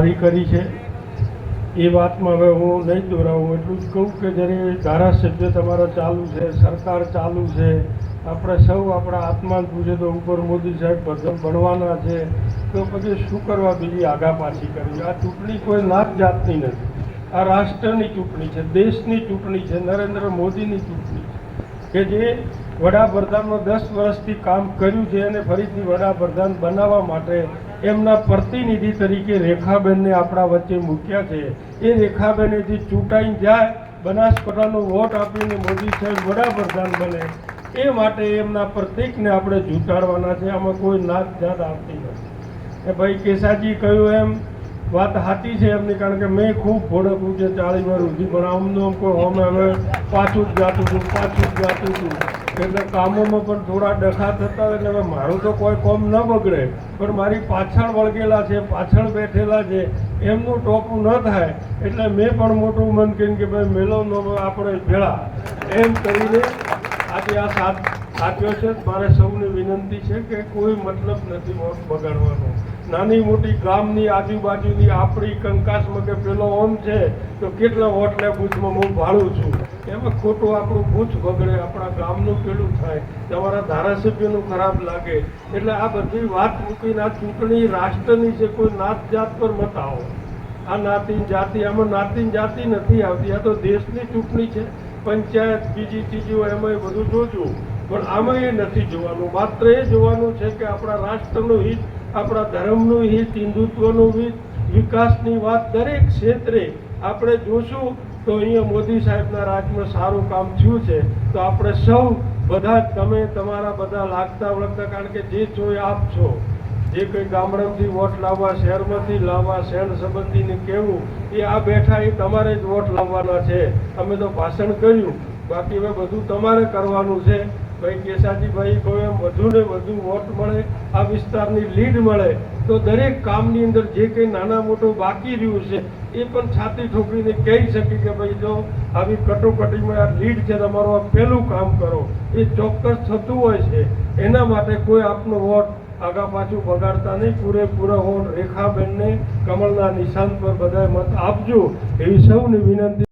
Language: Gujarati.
સારી કરી છે. એ વાતમાં હવે હું નહીં દોરાવું, એટલું જ કહું કે જ્યારે ધારાસભ્ય તમારો ચાલુ છે, સરકાર ચાલુ છે, આપણે સૌ આપણા આત્માન પૂછે તો ઉપર મોદી સાહેબ ભજન ભણવાના છે, તો પછી શું કરવા બીજી આગા પાછી કરવી? આ ચૂંટણી કોઈ નાત જાતની નથી. આ રાષ્ટ્રની ચૂંટણી છે, દેશની ચૂંટણી છે, નરેન્દ્ર મોદીની ચૂંટણી છે. કે જે વડાપ્રધાનનો દસ વર્ષથી કામ કર્યું છે અને ફરીથી વડાપ્રધાન બનાવવા માટે એમના પ્રતિનિધિ તરીકે રેખાબેનને આપણા વચ્ચે મૂક્યા છે. એ રેખાબેને જે ચૂંટાઈ જાય, બનાસકાંઠાનો વોટ આપીને મોદી સાહેબ વડાપ્રધાન બને, એ માટે એમના પ્રતિકને આપણે જૂટાડવાના છે. આમાં કોઈ નાત જાત આવતી નથી. એ ભાઈ કેસાજી કહ્યું એમ, વાત સાચી છે એમની, કારણ કે મેં ખૂબ ભોળકવું છે, ચાળીસ વાર સુધી પણ આમનું કોઈ અમે હવે પાછું જ જાતું હતું પાછું જ જાતું હતું એટલે કામોમાં પણ થોડા ડખા થતા હોય એટલે મારું તો કોઈ કોમ ન બગડે, પણ મારી પાછળ વળગેલા છે, પાછળ બેઠેલા છે, એમનું ટોપું ન થાય, એટલે મેં પણ મોટું મન કર્યું કે ભાઈ મેલોનો આપણે ભેળા. એમ કરીને આજે આ સાથ સાચ્યો છે. મારે સૌને વિનંતી છે કે કોઈ મતલબ નથી બગાડવાનો. નાની મોટી ગામની આજુબાજુની આપણી કંકાસમાં કે પેલો ઓમ છે, તો કેટલા વોટ લે હું ભાડું છું? એમાં ખોટું આપણું બૂથ બગડે આપણા ગામનું પેલું થાય, તમારા ધારાસભ્યનું ખરાબ લાગે. એટલે આ બધી વાત મૂકીને આ ચૂંટણી રાષ્ટ્રની છે કોઈ નાત જાત પર મત આવો. આ નાતીન જાતિ, આમાં નાતીન જાતિ નથી આવતી. આ તો દેશની ચૂંટણી છે. પંચાયત, બીજી, ત્રીજી એમાં બધું જોજો પણ આમાં એ નથી જોવાનું. માત્ર એ જોવાનું છે કે આપણા રાષ્ટ્રનું હિત, આપણા ધર્મનું હિત, હિન્દુત્વનું હિત, વિકાસની વાત દરેક ક્ષેત્રે આપણે જોશું. તો અહીંયા મોદી સાહેબના રાજમાં સારું કામ થયું છે. તો આપણે સૌ બધા તમે, તમારા બધા લાગતા વળગતા, કારણ કે જે એ આપ છો, જે કંઈ ગામડામાંથી વોટ લાવવા, શહેરમાંથી લાવવા, શહેર સંબંધીને કહેવું, એ આ બેઠા એ તમારે જ વોટ લાવવાના છે. અમે તો ભાષણ કર્યું. બાકી હવે બધું તમારે કરવાનું છે. ભાઈ કેસાજીભાઈ કોઈ એમ વધુ વોટ મળે, આ વિસ્તારની લીડ મળે, તો દરેક કામની અંદર જે કંઈ નાના મોટું બાકી રહ્યું છે, એ પણ છાતી ઠોકરીને કહી શકી કે ભાઈ જો આવી કટોકટીમાં આ લીડ છે તમારું આ પહેલું કામ કરો. એ ચોક્કસ થતું હોય છે. એના માટે કોઈ આપનો વોટ આગા પાછું બગાડતા નહીં. પૂરેપૂરા વોટ રેખાબેનને કમળના નિશાન પર બધાએ મત આપજો એવી સૌની વિનંતી